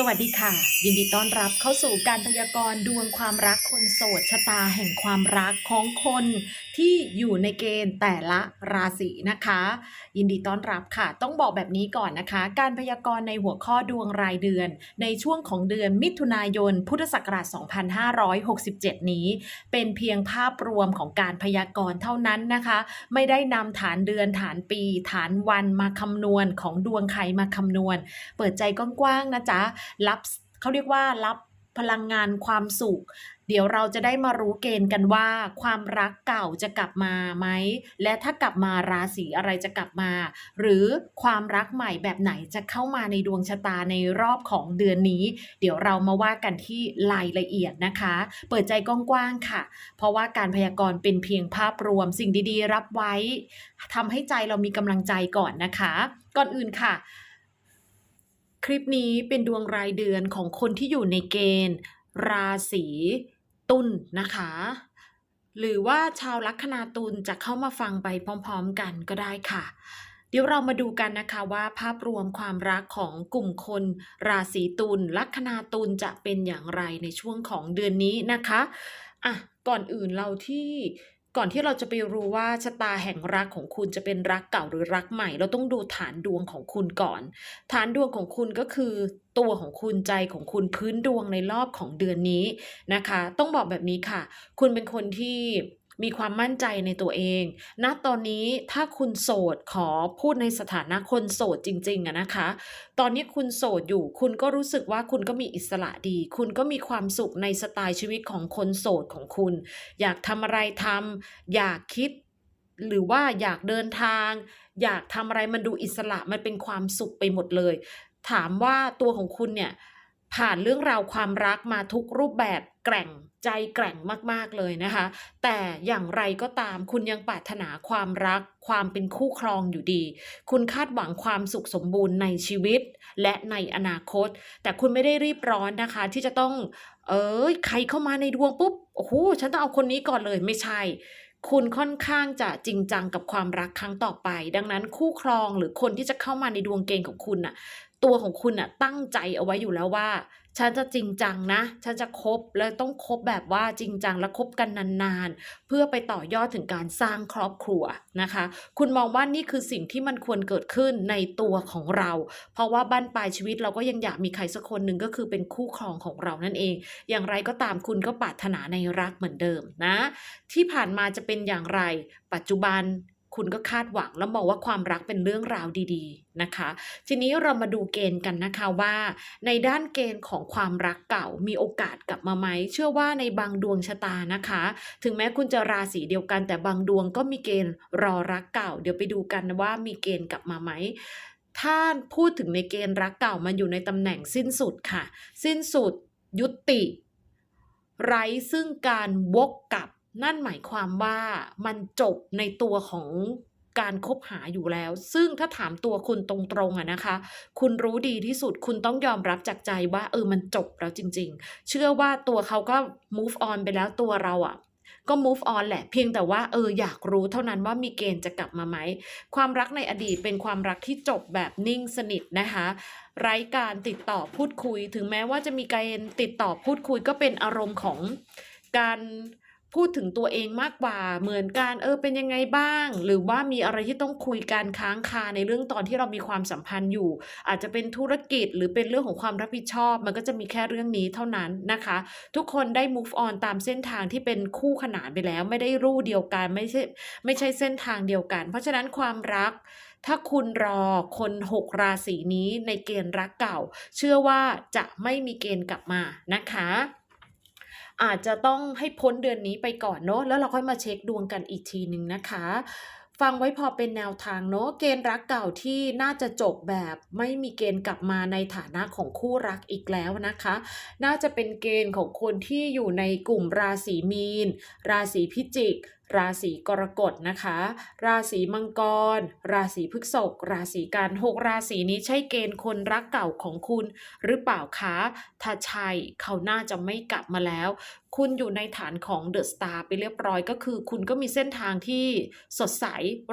สวัสดีค่ะ ยินดีต้อนรับเข้าสู่การพยากรณ์ดวงความรักคนโสดชะตาแห่งความรักของคน ที่อยู่ในเกณฑ์แต่ละราศีนะคะ ยินดีต้อนรับค่ะ ต้องบอกแบบนี้ก่อนนะคะ การพยากรณ์ในหัวข้อดวงรายเดือน ในช่วงของเดือนมิถุนายน พุทธศักราช 2567 นี้ เป็นเพียงภาพรวมของการพยากรณ์เท่านั้นนะคะ ไม่ได้นำฐานเดือนฐานปี ฐานวันมาคำนวณของดวงใครมาคำนวณ เปิดใจกว้างๆนะจ๊ะรับเขาเรียกว่ารับพลังงานความสุข เดี๋ยวเราจะได้มารู้เกณฑ์กันว่า ความรักเก่าจะกลับมาไหม และถ้ากลับมาราศีอะไรจะกลับมา หรือความรักใหม่แบบไหนจะเข้ามาในดวงชะตาในรอบของเดือนนี้ เดี๋ยวเรามาว่ากันที่รายละเอียดนะคะ เปิดใจกว้างๆค่ะ เพราะว่าการพยากรณ์เป็นเพียงภาพรวม สิ่งดีๆ รับไว้ทำให้ใจเรามีกำลังใจก่อนนะคะ ก่อนอื่นค่ะ คลิปนี้เป็นดวงรายเดือนของคนที่อยู่ในเกณฑ์ ราศี ตุลนะคะ หรือว่าชาวลัคนาตุลจะเข้ามาฟังไปพร้อมๆกันก็ได้ค่ะ เดี๋ยวเรามาดูกันนะคะว่าภาพรวมความรักของกลุ่มคน ราศีตุลลัคนาตุลจะเป็นอย่างไรในช่วงของเดือนนี้นะคะอะก่อนอื่นเราที่ ก่อนที่เราจะไปรู้ว่าชะตาแห่งรักของคุณจะเป็นรักเก่าหรือรักใหม่ เราต้องดูฐานดวงของคุณก่อน ฐานดวงของคุณก็คือตัวของคุณใจของคุณพื้นดวงในรอบของเดือนนี้นะคะ ต้องบอกแบบนี้ค่ะ คุณเป็นคนที่ มีความมั่นใจในตัวเอง ณ ตอนนี้ถ้าคุณโสดขอพูดในสถานะคนโสดจริงๆอะนะคะ ตอนนี้คุณโสดอยู่ คุณก็รู้สึกว่าคุณก็มีอิสระดี คุณก็มีความสุขในสไตล์ชีวิตของคนโสดของคุณ อยากทำอะไรทำอยากคิดหรือว่าอยากเดินทาง อยากทำอะไรมันดูอิสระมันเป็นความสุขไปหมดเลย ถามว่าตัวของคุณเนี่ย ผ่านเรื่องราวความรักมาทุกรูปแบบแกร่งใจแกร่งมากๆเลยนะคะ แต่อย่างไรก็ตามคุณยังปรารถนาความรัก ความเป็นคู่ครองอยู่ดี คุณคาดหวังความสุขสมบูรณ์ในชีวิต และในอนาคต แต่คุณไม่ได้รีบร้อนนะคะ ที่จะต้อง เอ้ยใครเข้ามาในดวงปุ๊บโอ้โหฉันต้องเอาคนนี้ก่อนเลยไม่ใช่คุณค่อนข้างจะจริงจังกับความรักครั้งต่อไป ดังนั้นคู่ครองหรือคนที่จะเข้ามาในดวงเกณฑ์ของคุณน่ะ ตัวของคุณน่ะตั้งใจเอาไว้อยู่แล้วว่า ฉันจะจริงจังนะ ฉันจะคบแล้วต้องคบแบบว่าจริงจังและคบกันนานๆ เพื่อไปต่อยอดถึงการสร้างครอบครัวนะคะ คุณมองว่านี่คือสิ่งที่มันควรเกิดขึ้นในตัวของเรา เพราะว่าบ้านปลายชีวิตเราก็ยังอยากมีใครสักคนหนึ่งก็คือเป็นคู่ครองของเรานั่นเอง อย่างไรก็ตามคุณก็ปรารถนาในรักเหมือนเดิมนะ ที่ผ่านมาจะเป็นอย่างไร ปัจจุบัน คุณก็คาดหวังแล้วมองว่าความรักเป็นเรื่องราวดี ๆนะคะ ทีนี้เรามาดูเกณฑ์กันนะคะว่า ในด้านเกณฑ์ของความรักเก่ามีโอกาสกลับมาไหมเชื่อว่าในบางดวงชะตานะคะ ถึงแม้คุณจะราศีเดียวกันแต่บางดวงก็มีเกณฑ์รอรักเก่า เดี๋ยวไปดูกันว่ามีเกณฑ์กลับมาไหมถ้าพูดถึงในเกณฑ์รักเก่ามันอยู่ในตำแหน่งสิ้นสุดค่ะ สิ้นสุดยุติ ไร้ซึ่งการวกกลับ นั่นหมายความว่ามันจบในตัวของการคบหาอยู่แล้ว ซึ่งถ้าถามตัวคุณตรงๆอะนะคะ คุณรู้ดีที่สุดคุณต้องยอมรับจากใจว่า เออมันจบแล้วจริง ๆ เชื่อว่าตัวเขาก็ move on ไปแล้วตัวเราอะก็ move on แหละเพียงแต่ว่าเอออยากรู้เท่านั้นว่ามีเกณฑ์จะกลับมาไหม ความรักในอดีตเป็นความรักที่จบแบบนิ่งสนิทนะคะ ไร้การติดต่อพูดคุย ถึงแม้ว่าจะมีการติดต่อพูดคุยก็เป็นอารมณ์ของการ พูดถึงตัวเองมากกว่าเหมือนการเออเป็นยังไงบ้าง หรือว่ามีอะไรที่ต้องคุยกันค้างคาในเรื่องตอนที่เรามีความสัมพันธ์อยู่ อาจจะเป็นธุรกิจหรือเป็นเรื่องของความรับผิดชอบ มันก็จะมีแค่เรื่องนี้เท่านั้นนะคะ ทุกคนได้ move on ตามเส้นทางที่เป็นคู่ขนานไปแล้วไม่ได้รูเดียวกันไม่ใช่ไม่ใช่เส้นทางเดียวกัน เพราะฉะนั้นความรักถ้าคุณรอคนหกราศีนี้ในเกณฑ์รักเก่า เชื่อว่าจะไม่มีเกณฑ์กลับมานะคะ อาจจะต้องให้พ้นเดือนนี้ไปก่อนเนาะแล้วเราค่อยมาเช็คดวงกันอีกทีหนึ่งนะคะฟังไว้พอเป็นแนวทางเนาะเกณฑ์รักเก่าที่น่าจะจบแบบไม่มีเกณฑ์กลับมาในฐานะของคู่รักอีกแล้วนะคะ น่าจะเป็นเกณฑ์ของคนที่อยู่ในกลุ่มราศีมีน ราศีพิจิก ราศีกรกฎนะคะ ราศีมังกร ราศีพฤษภราศีกันหกราศีนี้ใช่เกณฑ์คนรักเก่าของคุณ หรือเปล่าคะถ้าใช่เขาน่าจะไม่กลับมาแล้ว คุณอยู่ในฐานของเดอะสตาร์ไปเรียบร้อยก็คือ คุณก็มีเส้นทางที่สดใส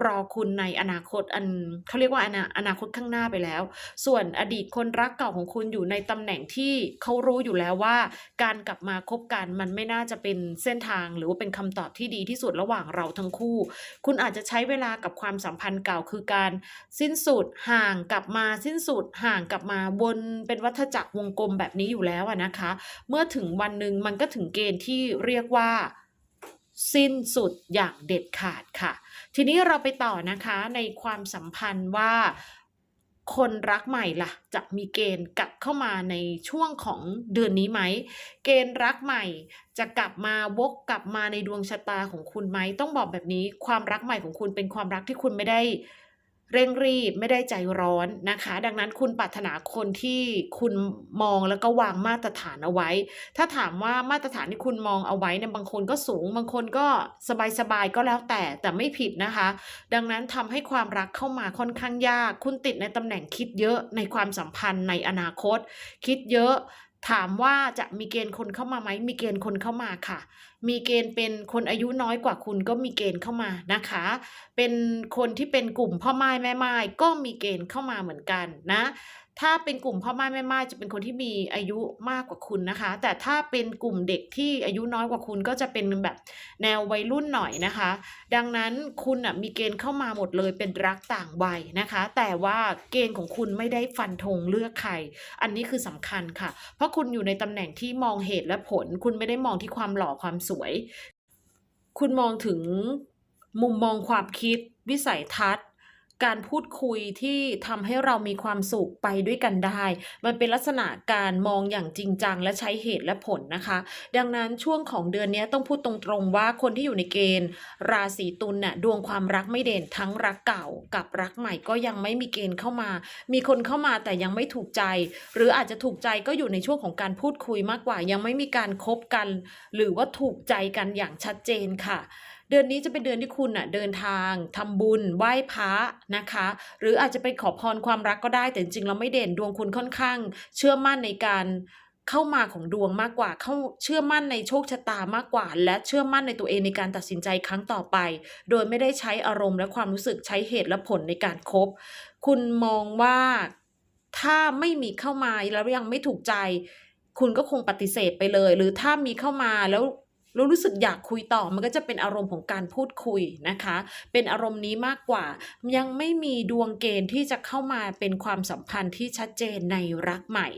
รอคุณในอนาคตอันเขาเรียกว่าอนาอนาคตข้างหน้าไปแล้ว ส่วนอดีตคนรักเก่าของคุณอยู่ในตำแหน่งที่เขารู้อยู่แล้วว่า การกลับมาคบกันมันไม่น่าจะเป็นเส้นทางหรือว่าเป็นคำตอบที่ดีที่สุดแล้วระหว่างเราทั้งคู่ คุณอาจจะใช้เวลากับความสัมพันธ์เก่าคือการสิ้นสุดห่างกลับมาสิ้นสุดห่างกลับมาวนเป็นวัฏจักรวงกลมแบบนี้อยู่แล้วนะคะ เมื่อถึงวันหนึ่งมันก็ถึงเกณฑ์ที่เรียกว่าสิ้นสุดอย่างเด็ดขาดค่ะ ทีนี้เราไปต่อนะคะในความสัมพันธ์ว่า คนรักใหม่ล่ะ จะมีเกณฑ์กลับเข้ามาในช่วงของเดือนนี้ไหม เกณฑ์รักใหม่ จะกลับมาวกกลับมาในดวงชะตาของคุณไหม ต้องบอกแบบนี้ความรักใหม่ของคุณเป็นความรักที่คุณไม่ได้ เร่งรีบไม่ได้ใจร้อนนะคะ ดังนั้นคุณปรารถนาคนที่คุณมองแล้วก็วางมาตรฐานเอาไว้ ถ้าถามว่ามาตรฐานที่คุณมองเอาไว้เนี่ยบางคนก็สูง บางคนก็สบายๆก็แล้วแต่แต่ไม่ผิดนะคะ ดังนั้นทำให้ความรักเข้ามาค่อนข้างยาก คุณติดในตำแหน่งคิดเยอะในความสัมพันธ์ในอนาคต คิดเยอะ ถามว่าจะมีเกณฑ์คนเข้ามาไหมมีเกณฑ์คนเข้ามาค่ะ มีเกณฑ์เป็นคนอายุน้อยกว่าคุณก็มีเกณฑ์เข้ามานะคะ เป็นคนที่เป็นกลุ่มพ่อไม้แม่ไม้ก็มีเกณฑ์เข้ามาเหมือนกันนะ ถ้าเป็นกลุ่มพ่อไม้แม่ไม้จะเป็นคนที่มีอายุมากกว่าคุณนะคะ แต่ถ้าเป็นกลุ่มเด็กที่อายุน้อยกว่าคุณก็จะเป็นแบบแนววัยรุ่นหน่อยนะคะ ดังนั้นคุณอะมีเกณฑ์เข้ามาหมดเลยเป็นรักต่างวัยนะคะ แต่ว่าเกณฑ์ของคุณไม่ได้ฟันธงเลือกใคร อันนี้คือสำคัญค่ะ เพราะคุณอยู่ในตำแหน่งที่มองเหตุและผล คุณไม่ได้มองที่ความหล่อความสวย คุณมองถึงมุมมองความคิดวิสัยทัศน์ การพูดคุยที่ทำให้เรามีความสุขไปด้วยกันได้ มันเป็นลักษณะการมองอย่างจริงจังและใช้เหตุและผลนะคะ ดังนั้นช่วงของเดือนนี้ต้องพูดตรงๆว่าคนที่อยู่ในเกณฑ์ ราศีตุลน่ะดวงความรักไม่เด่นทั้งรักเก่ากับรักใหม่ก็ยังไม่มีเกณฑ์เข้ามา มีคนเข้ามาแต่ยังไม่ถูกใจ หรืออาจจะถูกใจก็อยู่ในช่วงของการพูดคุยมากกว่า ยังไม่มีการคบกัน หรือว่าถูกใจกันอย่างชัดเจนค่ะ เดือนนี้จะเป็นเดือนที่คุณน่ะเดินทางทำบุญไหว้พระนะคะ หรืออาจจะไปขอพรความรักก็ได้แต่จริงๆเราไม่เด่นดวงคุณค่อนข้าง เชื่อมั่นในการเข้ามาของดวงมากกว่า เข้าเชื่อมั่นในโชคชะตามากกว่า และเชื่อมั่นในตัวเองในการตัดสินใจครั้งต่อไป โดยไม่ได้ใช้อารมณ์และความรู้สึกใช้เหตุและผลในการคบคุณมองว่าถ้าไม่มีเข้ามาแล้วยังไม่ถูกใจ คุณก็คงปฏิเสธไปเลย หรือถ้ามีเข้ามาแล้ว แล้วรู้สึกอยากคุยต่อมันก็จะเป็นอารมณ์ของการพูดคุยนะคะ เป็นอารมณ์นี้มากกว่า ยังไม่มีดวงเกณฑ์ที่จะเข้ามาเป็นความสัมพันธ์ที่ชัดเจนในรักใหม่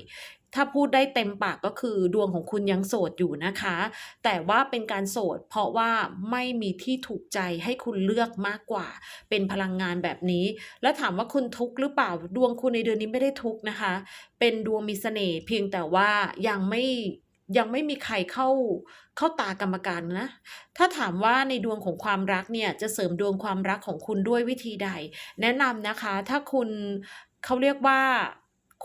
ถ้าพูดได้เต็มปากก็คือดวงของคุณยังโสดอยู่นะคะ แต่ว่าเป็นการโสด เพราะว่าไม่มีที่ถูกใจให้คุณเลือกมากกว่า เป็นพลังงานแบบนี้ แล้วถามว่าคุณทุกข์หรือเปล่าดวงคุณในเดือนนี้ไม่ได้ทุกข์นะคะ เป็นดวงมีเสน่ห์เพียงแต่ว่ายังไม่ ยังไม่มีใครเข้าเข้าตากรรมการนะ ถ้าถามว่าในดวงของความรักเนี่ยจะเสริมดวงความรักของคุณด้วยวิธีใด แนะนำนะคะ ถ้าคุณเขาเรียกว่า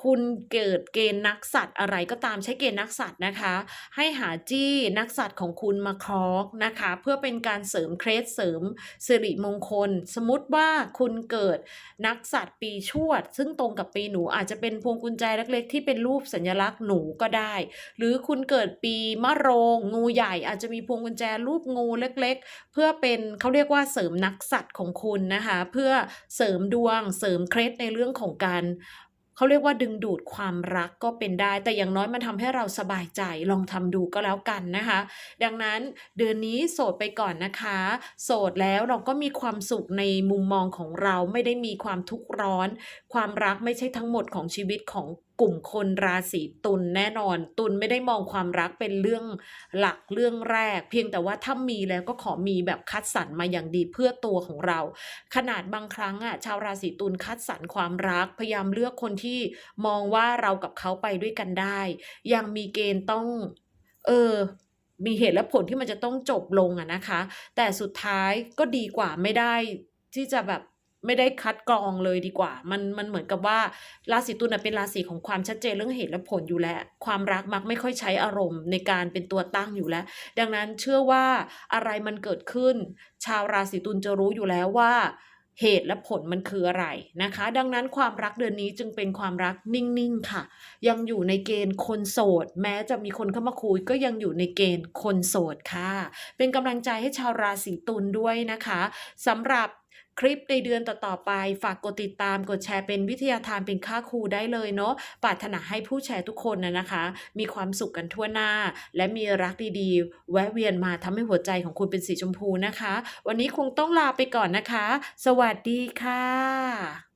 คุณเกิดเกณฑ์นักสัตว์อะไรก็ตามใช้เกณฑ์นักสัตว์นะคะ ให้หาจี้นักสัตว์ของคุณมาคล้องนะคะ เพื่อเป็นการเสริมเครสเสริมสิริมงคล สมมติว่าคุณเกิดนักสัตว์ปีชวด ซึ่งตรงกับปีหนูอาจจะเป็นพวงกุญแจเล็กๆ ที่เป็นรูปสัญลักษณ์หนูก็ได้ หรือคุณเกิดปีมะโรงงูใหญ่อาจจะมีพวงกุญแจรูปงูเล็กๆ เพื่อเป็นเขาเรียกว่าเสริมนักสัตว์ของคุณนะคะ เพื่อเสริมดวงเสริมเครสในเรื่องของการ เขาเรียกว่าดึงดูดความรักก็เป็นได้ แต่อย่างน้อยมันทำให้เราสบายใจลองทำดูก็แล้วกันนะคะ ดังนั้นเดือนนี้โสดไปก่อนนะคะ โสดแล้วเราก็มีความสุขในมุมมองของเราไม่ได้มีความทุกข์ร้อน ความรักไม่ใช่ทั้งหมดของชีวิตของกลุ่มคนราศีตุลแน่นอน ตุลไม่ได้มองความรักเป็นเรื่องหลักเรื่องแรก เพียงแต่ว่าถ้ามีแล้วก็ขอมีแบบคัดสรรมาอย่างดีเพื่อตัวของเรา ขนาดบางครั้งอะชาวราศีตุลคัดสรรความรัก พยายามเลือกคนที่มองว่าเรากับเขาไปด้วยกันได้ ยังมีเกณฑ์ต้อง เออมีเหตุและผลที่มันจะต้องจบลงอะนะคะ แต่สุดท้ายก็ดีกว่าไม่ได้ที่จะแบบ ไม่ได้คัดกรองเลยดีกว่า มันมันเหมือนกับว่าราศีตุลน่ะเป็นราศีของความชัดเจนเรื่องเหตุและผลอยู่แล้ว ความรักมักไม่ค่อยใช้อารมณ์ในการเป็นตัวตั้งอยู่แล้ว ดังนั้นเชื่อว่าอะไรมันเกิดขึ้น ชาวราศีตุลจะรู้อยู่แล้วว่าเหตุและผลมันคืออะไรนะคะ ดังนั้นความรักเดือนนี้จึงเป็นความรักนิ่ง ๆ ค่ะ ยังอยู่ในเกณฑ์คนโสด แม้จะมีคนเข้ามาคุย ก็ยังอยู่ในเกณฑ์คนโสดค่ะ เป็นกำลังใจให้ชาวราศีตุลด้วยนะคะสำหรับ คลิปในเดือนต่อ ๆ ไป ฝากกดติดตามกดแชร์เป็นวิทยาทานเป็นค่าครูได้เลยเนาะปรารถนาให้ผู้แชร์ทุกคนนะนะคะ มีความสุขกันทั่วหน้า และมีรักดีๆ แวะเวียนมาทำให้หัวใจของคุณเป็นสีชมพูนะคะ วันนี้คงต้องลาไปก่อนนะคะ สวัสดีค่ะ